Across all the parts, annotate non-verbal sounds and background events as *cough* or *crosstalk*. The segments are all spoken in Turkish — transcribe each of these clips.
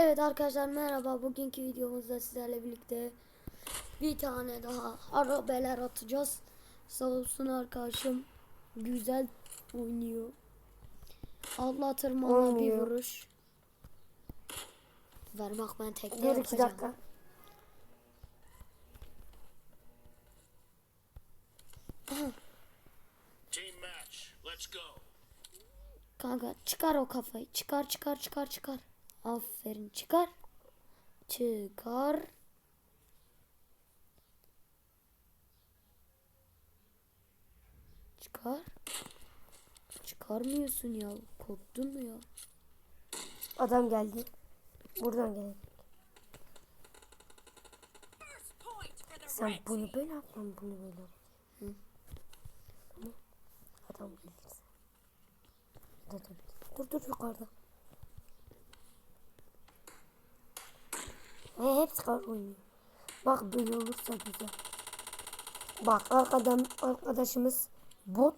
Evet arkadaşlar merhaba. Bugünkü videomuzda sizlerle birlikte bir tane daha arabeler atacağız. Sağ olsun arkadaşım güzel oynuyor. Allah tırmana bir vuruş. Ver bak ben tekte Dur iki yapacağım. dakika. Team match. Let's go. Kanka çıkar o kafayı. Çıkar çıkar çıkar çıkar. Aferin çıkar. Çıkar. Çıkar. Çıkarmıyorsun ya. Korktun mu ya? Adam geldi. Buradan geldi. Sen bunu böyle yapma bunu böyle. Tamam. Adam gelirse. Dur. Dur dur yukarıda. Ve hepsi kar oynuyor. Bak böyle olursa güzel. Bak arkadan arkadaşımız bot.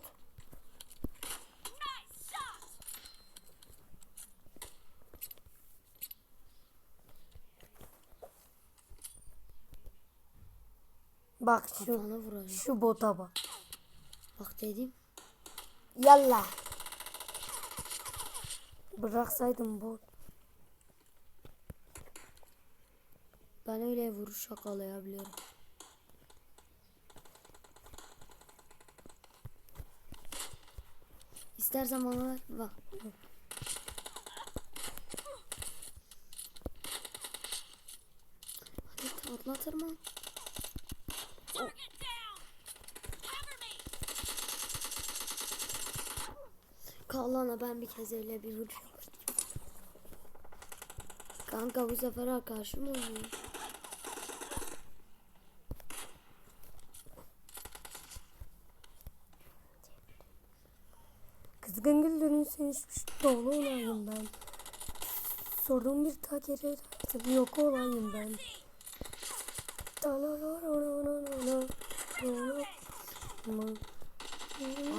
Bak şu şu bota bak. Bak dedim. Yalla. Bıraksaydım bot. Ben öyle vuruş yakalayabiliyorum. İstersen bana. Bak. Hadi atlatır mı? Kallana ben bir kez öyle bir vuruş. Kanka bu sefer arkadaşım oynuyor. Senişmiş dolu olayım ben. Sorun bir yere artık yok olayım ben.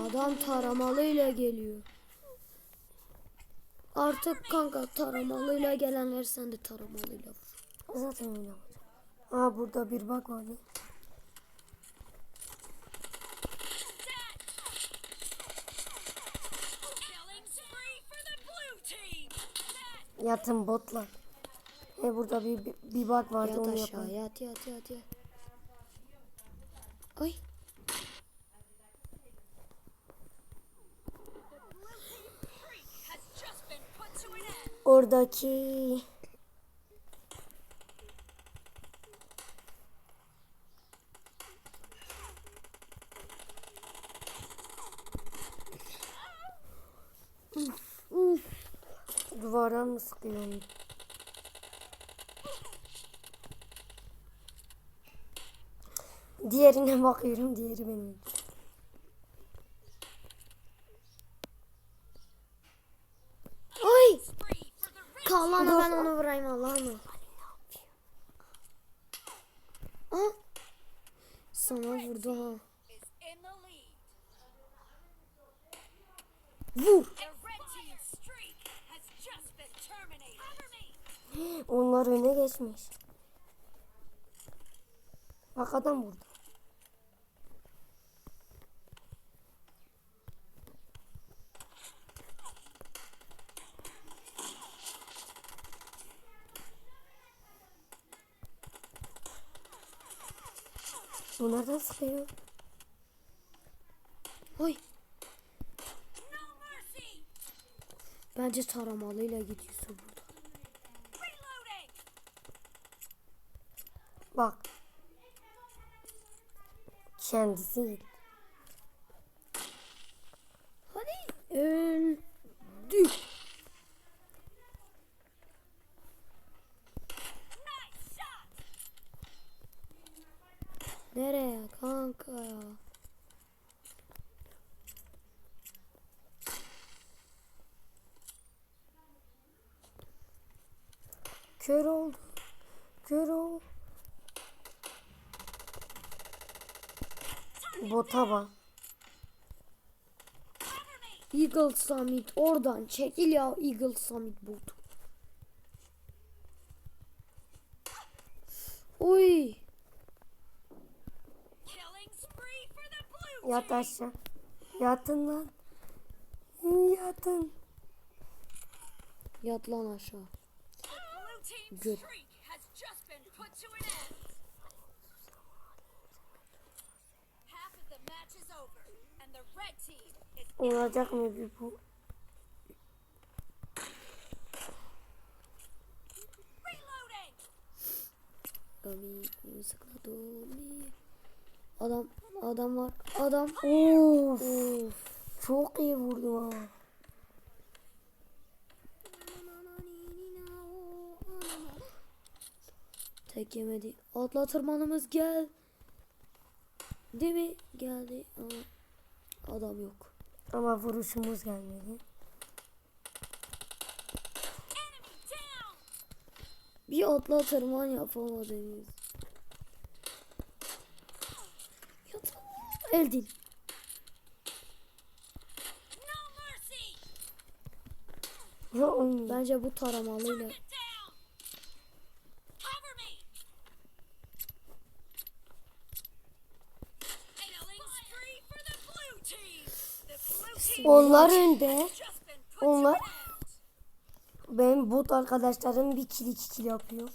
Adam taramalıyla geliyor. Artık kanka taramalıyla gelenler sen de taramalıyla vur. Zaten öyle olacak. Aa burada bir bak var. Yatın botla. He burada bir, bir, bir bak vardı Yat onu aşağı yapalım. yat yat yat yat. Ay. Oradaki duvardan mı sıkıyor onu? Diğerine bakıyorum, diğeri benim. Red Kallana ben onu vurayım Allah'ım. Aa. Sana vurdu ha. Vur. Onlar öne geçmiş. Bak adam burada. Bu nereden sıkıyor? Mercy. Bence taramalıyla gidiyorsun burada. Reloading. Bak. Kendisi. Hadi. Öldü. Nice shot. Nereye kanka ya? Kör oldu. Kör oldu. Bota bak. Eagle Summit oradan çekil ya Eagle Summit bot. Oy. Yat aşağı. Yatın lan. Yatın. Yat lan aşağı. The Olacak mı bir bu? reloading. Gami sakladomi. Adam adam var. Adam. Of. Of. Çok iyi vurdum ama. Tek yemedi. Atla tırmanımız gel. Değil mi? Geldi ama adam yok. Ama vuruşumuz gelmedi. Bir atla tırman yapamadınız. Yat. Eldin. Bence bu taramalıyla. Onlar önde. Onlar benim bot arkadaşlarım bir kill iki kill yapıyor.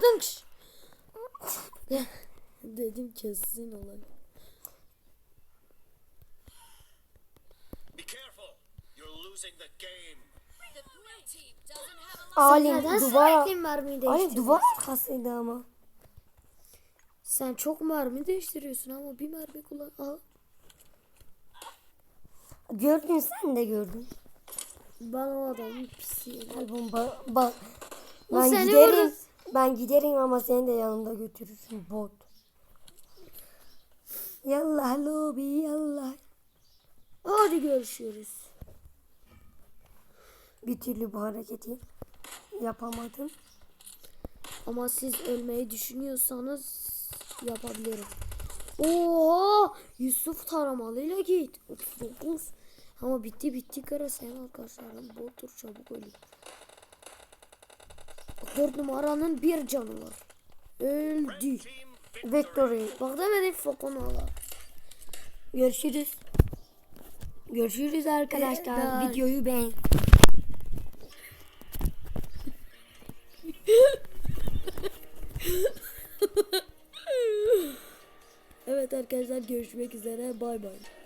Dınks. *laughs* Dedim kesin olay. Alim duvar Alim duvar arkasıydı ama. Sen çok mermi değiştiriyorsun ama bir mermi kullan. Aha. Gördün sen de gördün. Ben o adamın. Gel bomba bak. O Ben seni giderim. vurur. Ben giderim ama seni de yanımda götürürsün bot. Yallah lobi yallah. Hadi görüşürüz. Bir türlü bu hareketi yapamadım. Ama siz ölmeyi düşünüyorsanız yapabilirim. Oha! Yusuf taramalıyla git. 39. Ama bitti bitti kere sen arkadaşlarım. Botur çabuk ölün. 4 numaranın bir canı var. Öldü. Victory. Bak demedim Fokonalar. Görüşürüz. Görüşürüz arkadaşlar. Videoyu beğen. Evet arkadaşlar görüşmek üzere. Bay bay.